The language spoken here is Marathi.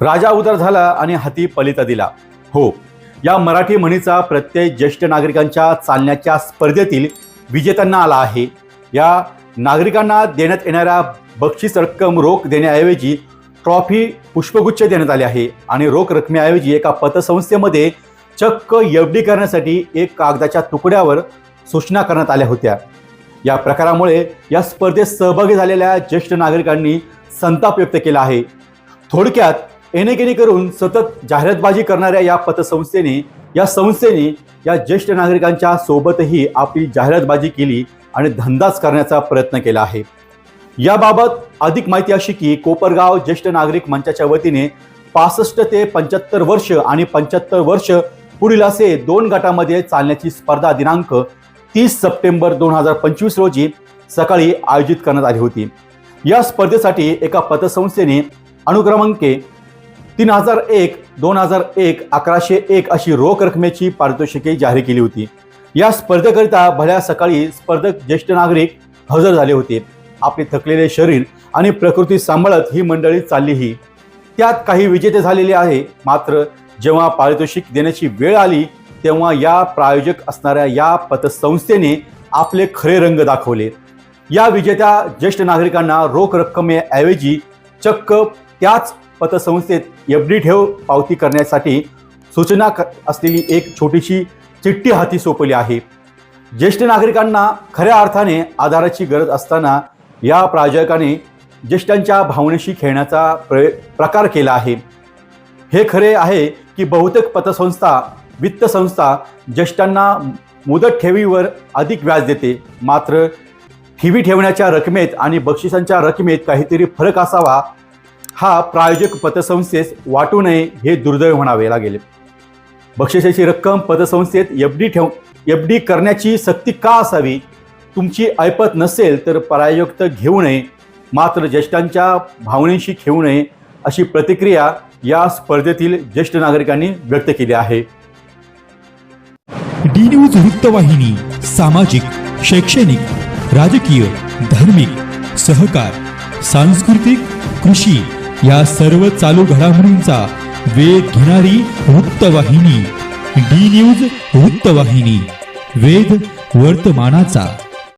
राजा उदार झाला आणि हाती पलिता दिला. हो या मराठी म्हणीचा प्रत्यय ज्येष्ठ नागरिकांच्या चालण्याच्या स्पर्धेतील विजेत्यांना आला आहे. या नागरिकांना देण्यात येणाऱ्या बक्षीस रक्कम रोख देण्याऐवजी ट्रॉफी पुष्पगुच्छ देण्यात आले आहे आणि रोख रकमेऐवजी एका पतसंस्थेमध्ये चक्क एफ करण्यासाठी एक कागदाच्या तुकड्यावर सूचना करण्यात आल्या होत्या. या प्रकारामुळे या स्पर्धेत सहभागी झालेल्या ज्येष्ठ नागरिकांनी संताप व्यक्त केला आहे. थोडक्यात एनेकेने करून सतत जाहिरातबाजी करणाऱ्या या पतसंस्थेने या संस्थेने या ज्येष्ठ नागरिकांच्या सोबतही आपली जाहिरातबाजी केली आणि धंदाच करण्याचा प्रयत्न केला आहे. याबाबत अधिक माहिती अशी की कोपरगाव ज्येष्ठ नागरिक मंचाच्या वतीने पासष्ट ते पंच्याहत्तर वर्ष आणि पंच्याहत्तर वर्ष पुढील असे दोन गटामध्ये चालण्याची स्पर्धा दिनांक तीस सप्टेंबर दोन हजार पंचवीस रोजी सकाळी आयोजित करण्यात आली होती. या स्पर्धेसाठी एका पतसंस्थेने अनुक्रमांके तीन हजार एक दोन हजार एक अकराशे एक अशी रोख रकमेची पारितोषिके जाहीर केली होती. या स्पर्धेकरिता भल्या सकाळी स्पर्धक ज्येष्ठ नागरिक हजर झाले होते. आपले थकलेले शरीर आणि प्रकृती सांभाळत ही मंडळी चालली ही. त्यात काही विजेते झालेले आहे. मात्र जेव्हा पारितोषिक देण्याची वेळ आली तेव्हा या प्रायोजक असणाऱ्या या पतसंस्थेने आपले खरे रंग दाखवले. या विजेत्या ज्येष्ठ नागरिकांना रोख रक्कमेऐवजी चक्क त्याच पतसंस्थेत एफ डी ठेव पावती करण्यासाठी सूचना क- असलेली एक छोटीशी चिठ्ठी हाती सोपवली आहे. ज्येष्ठ नागरिकांना खऱ्या अर्थाने आधाराची गरज असताना या प्रायोजकाने ज्येष्ठांच्या भावनेशी खेळण्याचा प्र प्रकार केला आहे. हे खरे आहे की बहुतेक पतसंस्था वित्त संस्था ज्येष्ठांना मुदत ठेवीवर अधिक व्याज देते. मात्र ठेवी ठेवण्याच्या रकमेत आणि बक्षिसांच्या रकमेत काहीतरी फरक असावा हा प्रायोजक पतसंस्थेस वाटू नये हे दुर्दैव म्हणावे लागेल बक्षिसाची रक्कम पतसंस्थेत एफ डी ठेव एफ डी करण्याची सक्ती का असावी? तुमची ऐपत नसेल तर प्रायोजक घेऊ नये मात्र ज्येष्ठांच्या भावनेशी खेळू नये अशी प्रतिक्रिया या स्पर्धेतील ज्येष्ठ नागरिकांनी व्यक्त केली आहे. डी न्यूज वृत्तवाहिनी सामाजिक शैक्षणिक राजकीय धार्मिक सहकार सांस्कृतिक कृषी या सर्व चालू घडामोडींचा वेध घेणारी वृत्तवाहिनी डी न्यूज वृत्तवाहिनी वेध वर्तमानाचा.